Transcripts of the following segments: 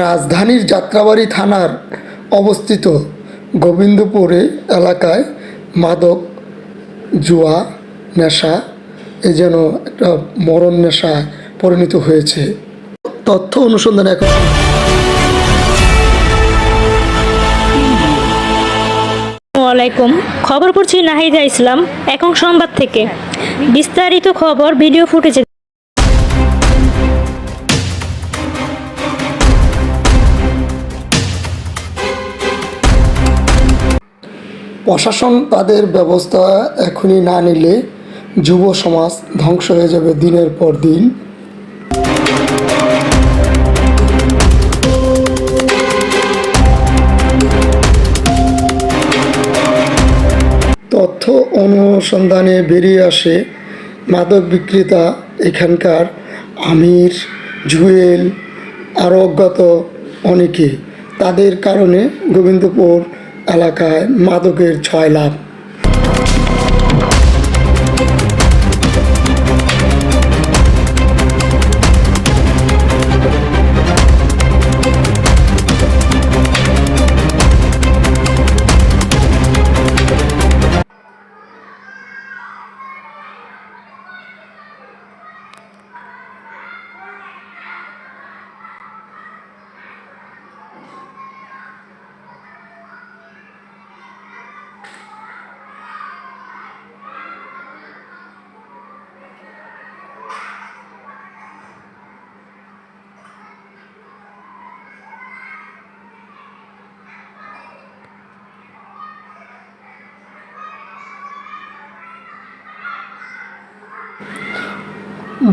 রাজধানীর যাত্রাবাড়ি থানার অবস্থিত গোবিন্দপুরে এলাকায় মাদক, জুয়া, নেশা, এ যেন একটা মরণ নেশায় পরিণত হয়েছে। তথ্য অনুসন্ধানে এখন আসসালামাইকুম খবর পড়ছি নাহিদা ইসলাম এখন সংবাদ থেকে। বিস্তারিত খবর ভিডিও ফুটেজে প্রশাসন তাদের ব্যবস্থা এখনই না নিলে যুব সমাজ ধ্বংস হয়ে যাবে দিনের পর দিন। তথ্য অনুসন্ধানে বেরিয়ে আসে মাদক বিক্রেতা এখানকার আমির, জুয়েল আরও অজ্ঞাত অনেকে। তাদের কারণে গোবিন্দপুর এলাকায় মাদকের ছয় লাভ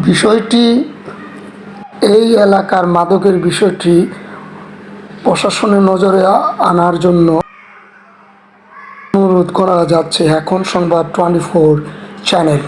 বিষয়টি, এই এলাকার মাদকের বিষয়টি প্রশাসনের নজরে আনার জন্য অনুরোধ করা যাচ্ছে এখন সংবাদ টোয়েন্টি ফোর চ্যানেল।